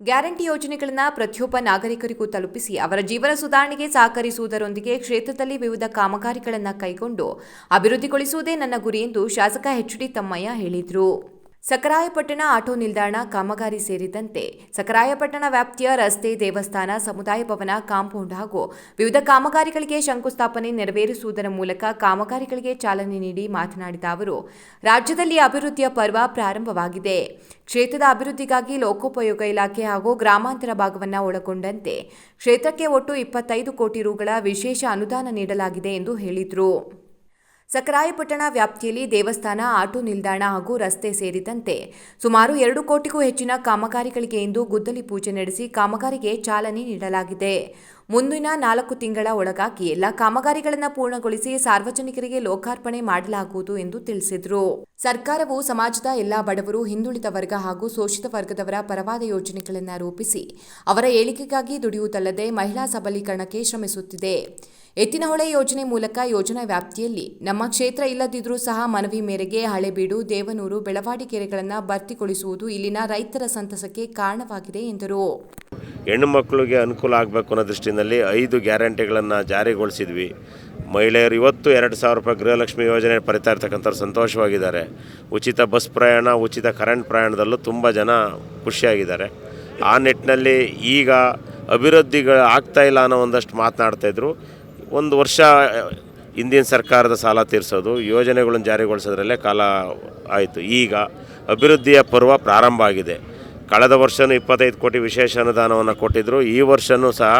Guarantee ಯೋಜನೆಗಳನ್ನು ಪ್ರತಿಯೊಬ್ಬ ನಾಗರಿಕರಿಗೂ ತಲುಪಿಸಿ ಅವರ ಜೀವನ ಸುಧಾರಣೆಗೆ ಸಹಕರಿಸುವುದರೊಂದಿಗೆ ಕ್ಷೇತ್ರದಲ್ಲಿ ವಿವಿಧ ಕಾಮಗಾರಿಗಳನ್ನು ಕೈಗೊಂಡು ಅಭಿವೃದ್ಧಿಗೊಳಿಸುವುದೇ ನನ್ನ ಗುರಿ ಎಂದು ಶಾಸಕ ಎಚ್ ಡಿ ತಮ್ಮಯ್ಯ ಹೇಳಿದರು. ಸಕರಾಯಪಟ್ಟಣ ಆಟೋ ನಿಲ್ದಾಣ ಕಾಮಗಾರಿ ಸೇರಿದಂತೆ ಸಕರಾಯಪಟ್ಟಣ ವ್ಯಾಪ್ತಿಯ ರಸ್ತೆ ದೇವಸ್ಥಾನ, ಸಮುದಾಯ ಭವನ, ಕಾಂಪೌಂಡ್ ಹಾಗೂ ವಿವಿಧ ಕಾಮಗಾರಿಗಳಿಗೆ ಶಂಕುಸ್ಥಾಪನೆ ನೆರವೇರಿಸುವುದರ ಮೂಲಕ ಕಾಮಗಾರಿಗಳಿಗೆ ಚಾಲನೆ ನೀಡಿ ಮಾತನಾಡಿದ ಅವರು, ರಾಜ್ಯದಲ್ಲಿ ಅಭಿವೃದ್ಧಿಯ ಪರ್ವ ಪ್ರಾರಂಭವಾಗಿದೆ. ಕ್ಷೇತ್ರದ ಅಭಿವೃದ್ಧಿಗಾಗಿ ಲೋಕೋಪಯೋಗ ಇಲಾಖೆ ಹಾಗೂ ಗ್ರಾಮಾಂತರ ಭಾಗವನ್ನು ಒಳಗೊಂಡಂತೆ ಕ್ಷೇತ್ರಕ್ಕೆ ಒಟ್ಟು ಇಪ್ಪತ್ತೈದು ಕೋಟಿ ರುಗಳ ವಿಶೇಷ ಅನುದಾನ ನೀಡಲಾಗಿದೆ ಎಂದು ಹೇಳಿದರು. ಸಕರಾಯಪಟ್ಟಣ ವ್ಯಾಪ್ತಿಯಲ್ಲಿ ದೇವಸ್ಥಾನ, ಆಟೋ ನಿಲ್ದಾಣ ಹಾಗೂ ರಸ್ತೆ ಸೇರಿದಂತೆ ಸುಮಾರು ಎರಡು ಕೋಟಿಗೂ ಹೆಚ್ಚಿನ ಕಾಮಗಾರಿಗಳಿಗೆ ಇಂದು ಗುದ್ದಲಿ ಪೂಜೆ ನಡೆಸಿ ಕಾಮಗಾರಿಗೆ ಚಾಲನೆ ನೀಡಲಾಗಿದೆ. ಮುಂದಿನ ನಾಲ್ಕು ತಿಂಗಳ ಒಳಗಾಗಿ ಎಲ್ಲ ಕಾಮಗಾರಿಗಳನ್ನು ಪೂರ್ಣಗೊಳಿಸಿ ಸಾರ್ವಜನಿಕರಿಗೆ ಲೋಕಾರ್ಪಣೆ ಮಾಡಲಾಗುವುದು ಎಂದು ತಿಳಿಸಿದರು. ಸರ್ಕಾರವು ಸಮಾಜದ ಎಲ್ಲ ಬಡವರು, ಹಿಂದುಳಿದ ವರ್ಗ ಹಾಗೂ ಶೋಷಿತ ವರ್ಗದವರ ಪರವಾದ ಯೋಜನೆಗಳನ್ನು ರೂಪಿಸಿ ಅವರ ಏಳಿಗೆಗಾಗಿ ದುಡಿಯುವುದಲ್ಲದೆ ಮಹಿಳಾ ಸಬಲೀಕರಣಕ್ಕೆ ಶ್ರಮಿಸುತ್ತಿದೆ. ಎತ್ತಿನಹೊಳೆ ಯೋಜನೆ ಮೂಲಕ ಯೋಜನಾ ವ್ಯಾಪ್ತಿಯಲ್ಲಿ ನಮ್ಮ ಕ್ಷೇತ್ರ ಇಲ್ಲದಿದ್ದರೂ ಸಹ ಮನವಿ ಮೇರೆಗೆ ಹಳೆಬೀಡು, ದೇವನೂರು, ಬೆಳವಾಡಿ ಕೆರೆಗಳನ್ನು ಭರ್ತಿಗೊಳಿಸುವುದು ಇಲ್ಲಿನ ರೈತರ ಸಂತಸಕ್ಕೆ ಕಾರಣವಾಗಿದೆ ಎಂದರು. ಹೆಣ್ಣು ಮಕ್ಕಳಿಗೆ ಅನುಕೂಲ ಆಗಬೇಕು ಅನ್ನೋ ದೃಷ್ಟಿನಲ್ಲಿ ಐದು ಗ್ಯಾರಂಟಿಗಳನ್ನು ಜಾರಿಗೊಳಿಸಿದ್ವಿ. ಮಹಿಳೆಯರು ಇವತ್ತು ಎರಡು ಸಾವಿರ ರೂಪಾಯಿ ಗೃಹಲಕ್ಷ್ಮಿ ಯೋಜನೆ ಪರಿತಾ ಇರ್ತಕ್ಕಂಥವ್ರು ಸಂತೋಷವಾಗಿದ್ದಾರೆ. ಉಚಿತ ಬಸ್ ಪ್ರಯಾಣ, ಉಚಿತ ಕರೆಂಟ್ ಪ್ರಯಾಣದಲ್ಲೂ ತುಂಬ ಜನ ಖುಷಿಯಾಗಿದ್ದಾರೆ. ಆ ನಿಟ್ಟಿನಲ್ಲಿ ಈಗ ಅಭಿವೃದ್ಧಿಗಳು ಆಗ್ತಾ ಇಲ್ಲ ಅನ್ನೋ ಒಂದಷ್ಟು ಮಾತನಾಡ್ತಾಯಿದ್ರು ಒಂದು ವರ್ಷ, ಹಿಂದಿನ ಸರ್ಕಾರದ ಸಾಲ ತೀರಿಸೋದು, ಯೋಜನೆಗಳನ್ನು ಜಾರಿಗೊಳಿಸೋದ್ರಲ್ಲೇ ಕಾಲ ಆಯಿತು. ಈಗ ಅಭಿವೃದ್ಧಿಯ ಪರ್ವ ಪ್ರಾರಂಭ ಆಗಿದೆ. ಕಳೆದ ವರ್ಷವೂ ಇಪ್ಪತ್ತೈದು ಕೋಟಿ ವಿಶೇಷ ಅನುದಾನವನ್ನು ಕೊಟ್ಟಿದ್ದರು ಈ ವರ್ಷವೂ ಸಹ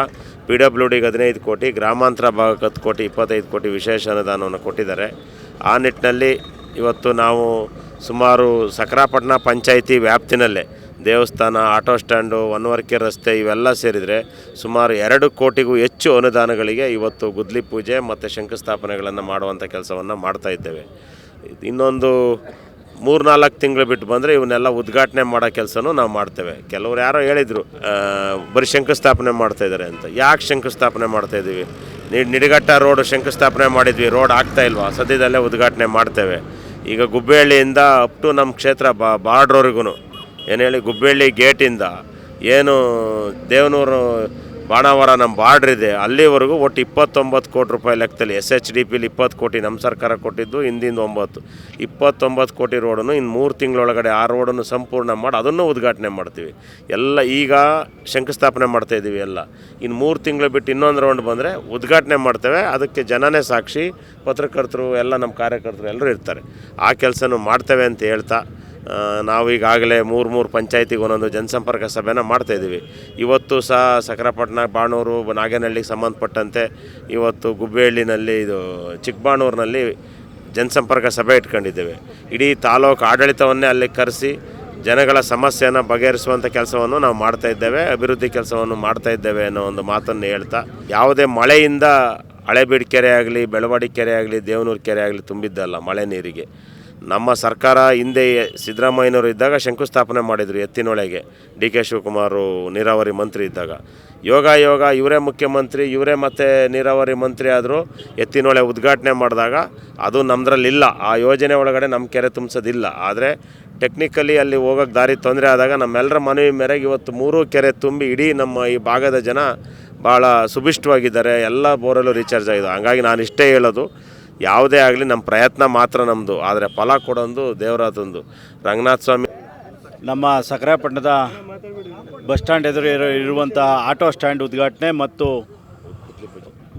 ಪಿ ಡಬ್ಲ್ಯೂ ಡಿಗೆ ಹದಿನೈದು ಕೋಟಿ, ಗ್ರಾಮಾಂತರ ಭಾಗಕ್ಕೆ ಹತ್ತು ಕೋಟಿ, ಇಪ್ಪತ್ತೈದು ಕೋಟಿ ವಿಶೇಷ ಅನುದಾನವನ್ನು ಕೊಟ್ಟಿದ್ದಾರೆ. ಆ ನಿಟ್ಟಿನಲ್ಲಿ ಇವತ್ತು ನಾವು ಸುಮಾರು ಸಕರಾಪಟ್ಟಣ ಪಂಚಾಯಿತಿ ವ್ಯಾಪ್ತಿನಲ್ಲೇ ದೇವಸ್ಥಾನ, ಆಟೋ ಸ್ಟ್ಯಾಂಡು, ಒನ್ವರ್ಕೆ ರಸ್ತೆ ಇವೆಲ್ಲ ಸೇರಿದರೆ ಸುಮಾರು ಎರಡು ಕೋಟಿಗೂ ಹೆಚ್ಚು ಅನುದಾನಗಳಿಗೆ ಇವತ್ತು ಗುದ್ಲಿ ಪೂಜೆ ಮತ್ತು ಶಂಕುಸ್ಥಾಪನೆಗಳನ್ನು ಮಾಡುವಂಥ ಕೆಲಸವನ್ನು ಮಾಡ್ತಾ ಇದ್ದೇವೆ. ಇನ್ನೊಂದು ಮೂರು ನಾಲ್ಕು ತಿಂಗಳು ಬಿಟ್ಟು ಬಂದರೆ ಇವನ್ನೆಲ್ಲ ಉದ್ಘಾಟನೆ ಮಾಡೋ ಕೆಲಸನೂ ನಾವು ಮಾಡ್ತೇವೆ. ಕೆಲವರು ಯಾರೋ ಹೇಳಿದರು ಬರೀ ಶಂಕುಸ್ಥಾಪನೆ ಮಾಡ್ತಾ ಇದ್ದಾರೆ ಅಂತ. ಯಾಕೆ ಶಂಕುಸ್ಥಾಪನೆ ಮಾಡ್ತಾ ಇದ್ದೀವಿ? ನಿಡಗಟ್ಟ ರೋಡ್ ಶಂಕುಸ್ಥಾಪನೆ ಮಾಡಿದ್ವಿ, ರೋಡ್ ಆಗ್ತಾ ಇಲ್ವಾ? ಸದ್ಯದಲ್ಲೇ ಉದ್ಘಾಟನೆ ಮಾಡ್ತೇವೆ. ಈಗ ಗುಬ್ಬೇಹಳ್ಳಿಯಿಂದ ಅಪ್ ಟು ನಮ್ಮ ಕ್ಷೇತ್ರ ಬಾ ಬಾರ್ಡ್ರವರೆಗೂ ಏನು ಹೇಳಿ ಗುಬ್ಬೇಹಳ್ಳಿ ಗೇಟಿಂದ, ಏನು ದೇವನೂರು ಬಾಣಾವರ ನಮ್ಮ ಬಾರ್ಡ್ರ್ ಇದೆ. ಅಲ್ಲಿವರೆಗೂ ಒಟ್ಟು ಇಪ್ಪತ್ತೊಂಬತ್ತು ಕೋಟಿ ರೂಪಾಯಿ ಲೆಕ್ಕದಲ್ಲಿ ಎಸ್ ಎಚ್ ಡಿ ಪಿಲಿ ಇಪ್ಪತ್ತು ಕೋಟಿ ನಮ್ಮ ಸರ್ಕಾರ ಕೊಟ್ಟಿದ್ದು, ಹಿಂದಿಂದ ಒಂಬತ್ತು. ಇಪ್ಪತ್ತೊಂಬತ್ತು ಕೋಟಿ ರೋಡನ್ನು ಇನ್ನು ಮೂರು ತಿಂಗಳೊಳಗಡೆ ಆ ರೋಡನ್ನು ಸಂಪೂರ್ಣ ಮಾಡಿ ಅದನ್ನು ಉದ್ಘಾಟನೆ ಮಾಡ್ತೀವಿ. ಎಲ್ಲ ಈಗ ಶಂಕುಸ್ಥಾಪನೆ ಮಾಡ್ತಾಯಿದ್ದೀವಿ ಎಲ್ಲ. ಇನ್ನು ಮೂರು ತಿಂಗಳು ಬಿಟ್ಟು ಇನ್ನೊಂದು ರೌಂಡ್ ಬಂದರೆ ಉದ್ಘಾಟನೆ ಮಾಡ್ತೇವೆ. ಅದಕ್ಕೆ ಜನನೇ ಸಾಕ್ಷಿ, ಪತ್ರಕರ್ತರು, ಎಲ್ಲ ನಮ್ಮ ಕಾರ್ಯಕರ್ತರು ಎಲ್ಲರೂ ಇರ್ತಾರೆ. ಆ ಕೆಲಸನೂ ಮಾಡ್ತೇವೆ ಅಂತ ಹೇಳ್ತಾ ಆ, ನಾವು ಈಗಾಗಲೇ ಮೂರು ಮೂರು ಪಂಚಾಯತಿಗೆ ಒಂದೊಂದು ಜನಸಂಪರ್ಕ ಸಭೆನ ಮಾಡ್ತಾಯಿದ್ದೀವಿ ಇವತ್ತು ಸಹ ಸಕರಪಟ್ಟಣ ಬಾಣೂರು ನಾಗೇನಹಳ್ಳಿಗೆ ಸಂಬಂಧಪಟ್ಟಂತೆ ಇವತ್ತು ಗುಬ್ಬೇಹಳ್ಳಿನಲ್ಲಿ ಇದು ಚಿಕ್ಕಬಾಣೂರಿನಲ್ಲಿ ಜನಸಂಪರ್ಕ ಸಭೆ ಇಟ್ಕೊಂಡಿದ್ದೇವೆ. ಇಡೀ ತಾಲೂಕು ಆಡಳಿತವನ್ನೇ ಅಲ್ಲಿ ಕರೆಸಿ ಜನಗಳ ಸಮಸ್ಯೆಯನ್ನು ಬಗೆಹರಿಸುವಂಥ ಕೆಲಸವನ್ನು ನಾವು ಮಾಡ್ತಾ ಇದ್ದೇವೆ ಅಭಿವೃದ್ಧಿ ಕೆಲಸವನ್ನು ಮಾಡ್ತಾ ಇದ್ದೇವೆ ಅನ್ನೋ ಒಂದು ಮಾತನ್ನು ಹೇಳ್ತಾ ಯಾವುದೇ ಮಳೆಯಿಂದ ಹಳೆಬೀಡು ಕೆರೆ ಆಗಲಿ ಬೆಳವಾಡಿ ಕೆರೆ ಆಗಲಿ ದೇವನೂರು ಕೆರೆ ಆಗಲಿ ತುಂಬಿದ್ದಲ್ಲ ಮಳೆ ನೀರಿಗೆ. ನಮ್ಮ ಸರ್ಕಾರ ಹಿಂದೆ ಸಿದ್ದರಾಮಯ್ಯನವರು ಇದ್ದಾಗ ಶಂಕುಸ್ಥಾಪನೆ ಮಾಡಿದರು ಎತ್ತಿನೊಳಗೆ. ಡಿ ಕೆ ಶಿವಕುಮಾರು ನೀರಾವರಿ ಮಂತ್ರಿ ಇದ್ದಾಗ. ಯೋಗ ಯೋಗ, ಇವರೇ ಮುಖ್ಯಮಂತ್ರಿ, ಇವರೇ ಮತ್ತೆ ನೀರಾವರಿ ಮಂತ್ರಿ ಆದರೂ ಎತ್ತಿನೊಳೆ ಉದ್ಘಾಟನೆ ಮಾಡಿದಾಗ ಅದು ನಮ್ಮದ್ರಲ್ಲಿಲ್ಲ ಆ ಯೋಜನೆ ಒಳಗಡೆ ನಮ್ಮ ಕೆರೆ ತುಂಬಿಸೋದಿಲ್ಲ. ಆದರೆ ಟೆಕ್ನಿಕಲಿ ಅಲ್ಲಿ ಹೋಗೋಕ್ಕೆ ದಾರಿ ತೊಂದರೆ ಆದಾಗ ನಮ್ಮೆಲ್ಲರ ಮನವಿ ಮೇರೆಗೆ ಇವತ್ತು ಮೂರೂ ಕೆರೆ ತುಂಬಿ ಇಡೀ ನಮ್ಮ ಈ ಭಾಗದ ಜನ ಭಾಳ ಸುಭಿಷ್ಟವಾಗಿದ್ದಾರೆ. ಎಲ್ಲ ಬೋರಲ್ಲೂ ರೀಚಾರ್ಜ್ ಆಗಿದೆ ಹಾಗಾಗಿ ನಾನು ಇಷ್ಟೇ ಹೇಳೋದು. ಯಾವುದೇ ಆಗಲಿ ನಮ್ಮ ಪ್ರಯತ್ನ ಮಾತ್ರ ನಮ್ಮದು ಆದರೆ ಫಲ ಕೊಡೋದು ದೇವರಾತಂದು ರಂಗನಾಥ ಸ್ವಾಮಿ ನಮ್ಮ ಸಕರಾಪಟ್ಟಣದ ಬಸ್ ಸ್ಟ್ಯಾಂಡ್ ಎದುರು ಇರೋ ಇರುವಂಥ ಆಟೋ ಸ್ಟ್ಯಾಂಡ್ ಉದ್ಘಾಟನೆ ಮತ್ತು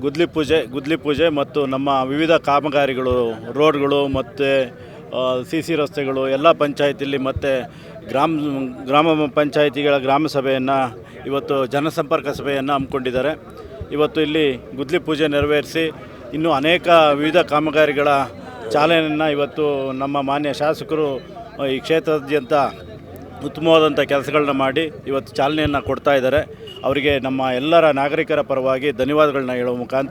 ಗುದ್ಲಿ ಪೂಜೆ ಗುದ್ಲಿ ಪೂಜೆ ಮತ್ತು ನಮ್ಮ ವಿವಿಧ ಕಾಮಗಾರಿಗಳು, ರೋಡ್ಗಳು ಮತ್ತು ಸಿ ಸಿ ರಸ್ತೆಗಳು, ಎಲ್ಲ ಪಂಚಾಯತಿಲಿ ಮತ್ತು ಗ್ರಾಮ ಗ್ರಾಮ ಪಂಚಾಯಿತಿಗಳ ಗ್ರಾಮ ಸಭೆಯನ್ನು ಇವತ್ತು ಜನಸಂಪರ್ಕ ಸಭೆಯನ್ನು ಹಮ್ಮಿಕೊಂಡಿದ್ದಾರೆ. ಇವತ್ತು ಇಲ್ಲಿ ಗುದ್ಲಿ ಪೂಜೆ ನೆರವೇರಿಸಿ ಇನ್ನೂ ಅನೇಕ ವಿವಿಧ ಕಾಮಗಾರಿಗಳ ಚಾಲನೆಯನ್ನು ಇವತ್ತು ನಮ್ಮ ಮಾನ್ಯ ಶಾಸಕರು ಈ ಕ್ಷೇತ್ರದಾದ್ಯಂತ ಉತ್ತಮವಾದಂಥ ಕೆಲಸಗಳನ್ನ ಮಾಡಿ ಇವತ್ತು ಚಾಲನೆಯನ್ನು ಕೊಡ್ತಾ ಇದ್ದಾರೆ. ಅವರಿಗೆ ನಮ್ಮ ಎಲ್ಲರ ನಾಗರಿಕರ ಪರವಾಗಿ ಧನ್ಯವಾದಗಳನ್ನ ಹೇಳುವ ಮುಖಾಂತರ